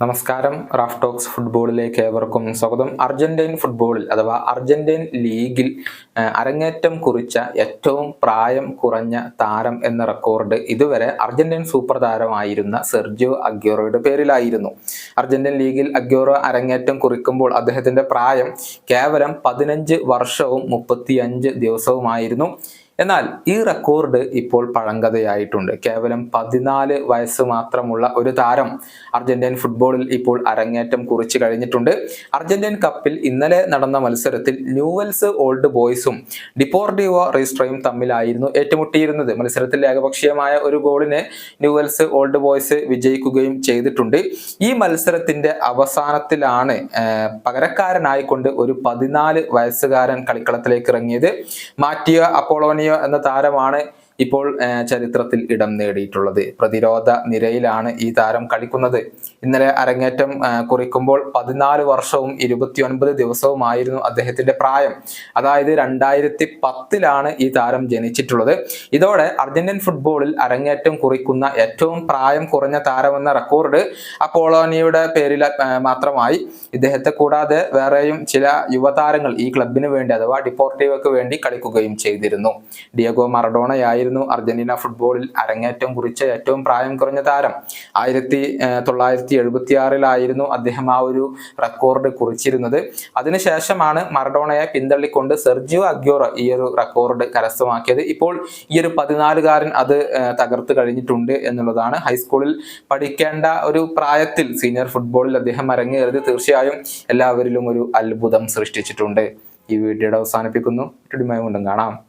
നമസ്കാരം. Raf talks ഫുട്ബോളിലേക്ക് ഏവർക്കും സ്വാഗതം. അർജന്റൈൻ ഫുട്ബോളിൽ അഥവാ അർജന്റൈൻ ലീഗിൽ അരങ്ങേറ്റം കുറിച്ച ഏറ്റവും പ്രായം കുറഞ്ഞ താരം എന്ന റെക്കോർഡ് ഇതുവരെ അർജന്റൈൻ സൂപ്പർ താരമായിരുന്ന സെർജിയോ അഗ്യോറോയുടെ പേരിലായിരുന്നു. അർജന്റൈൻ ലീഗിൽ അഗ്യോറോ അരങ്ങേറ്റം കുറിക്കുമ്പോൾ അദ്ദേഹത്തിന്റെ പ്രായം കേവലം പതിനഞ്ച് വർഷവും മുപ്പത്തിയഞ്ച് ദിവസവുമായിരുന്നു. എന്നാൽ ഈ റെക്കോർഡ് ഇപ്പോൾ പഴങ്കഥയായിട്ടുണ്ട്. കേവലം പതിനാല് വയസ്സ് മാത്രമുള്ള ഒരു താരം അർജന്റീൻ ഫുട്ബോളിൽ ഇപ്പോൾ അരങ്ങേറ്റം കുറിച്ചു കഴിഞ്ഞിട്ടുണ്ട്. അർജന്റീൻ കപ്പിൽ ഇന്നലെ നടന്ന മത്സരത്തിൽ ന്യൂവൽസ് ഓൾഡ് ബോയ്സും ഡിപ്പോർഡിവോ റീസ്ട്രയും തമ്മിലായിരുന്നു ഏറ്റുമുട്ടിയിരുന്നത്. മത്സരത്തിൽ ഏകപക്ഷീയമായ ഒരു ഗോളിന് ന്യൂവൽസ് ഓൾഡ് ബോയ്സ് വിജയിക്കുകയും ചെയ്തിട്ടുണ്ട്. ഈ മത്സരത്തിന്റെ അവസാനത്തിലാണ് പകരക്കാരനായിക്കൊണ്ട് ഒരു പതിനാല് വയസ്സുകാരൻ കളിക്കളത്തിലേക്ക് ഇറങ്ങിയത്. മാറ്റിയ അപ്പോളോനിയോ എന്ന താരമാണ് ഇപ്പോൾ ചരിത്രത്തിൽ ഇടം നേടിയിട്ടുള്ളത്. പ്രതിരോധ നിരയിലാണ് ഈ താരം കളിക്കുന്നത്. ഇന്നലെ അരങ്ങേറ്റം കുറിക്കുമ്പോൾ പതിനാല് വർഷവും ഇരുപത്തിയൊൻപത് ദിവസവുമായിരുന്നു അദ്ദേഹത്തിന്റെ പ്രായം. അതായത് രണ്ടായിരത്തി പത്തിലാണ് ഈ താരം ജനിച്ചിട്ടുള്ളത്. ഇതോടെ അർജന്റീൻ ഫുട്ബോളിൽ അരങ്ങേറ്റം കുറിക്കുന്ന ഏറ്റവും പ്രായം കുറഞ്ഞ താരമെന്ന റെക്കോർഡ് അപ്പോളോനിയുടെ പേരിൽ മാത്രമായി. ഇദ്ദേഹത്തെ കൂടാതെ വേറെയും ചില യുവതാരങ്ങൾ ഈ ക്ലബിന് വേണ്ടി അഥവാ ഡിപ്പോർട്ടീവക്ക് വേണ്ടി കളിക്കുകയും ചെയ്തിരുന്നു. ഡിയഗോ മറഡോണയായിരുന്നു അർജന്റീന ഫുട്ബോളിൽ അരങ്ങേറ്റം കുറിച്ച ഏറ്റവും പ്രായം കുറഞ്ഞ താരം. ആയിരത്തി തൊള്ളായിരത്തി എഴുപത്തി ആറിലായിരുന്നു അദ്ദേഹം ആ ഒരു റെക്കോർഡ് കുറിച്ചിരുന്നത്. അതിനുശേഷമാണ് മറഡോണയെ പിന്തള്ളിക്കൊണ്ട് സെർജിയോ അഗ്യോറ ഈ ഒരു റെക്കോർഡ് കരസ്ഥമാക്കിയത്. ഇപ്പോൾ ഈ ഒരു പതിനാലുകാരൻ അത് തകർത്ത് കഴിഞ്ഞിട്ടുണ്ട് എന്നുള്ളതാണ്. ഹൈസ്കൂളിൽ പഠിക്കേണ്ട ഒരു പ്രായത്തിൽ സീനിയർ ഫുട്ബോളിൽ അദ്ദേഹം അരങ്ങേറിയത് തീർച്ചയായും എല്ലാവരിലും ഒരു അത്ഭുതം സൃഷ്ടിച്ചിട്ടുണ്ട്. ഈ വീഡിയോയുടെ അവസാനിപ്പിക്കുന്നു. വീണ്ടും കാണാം.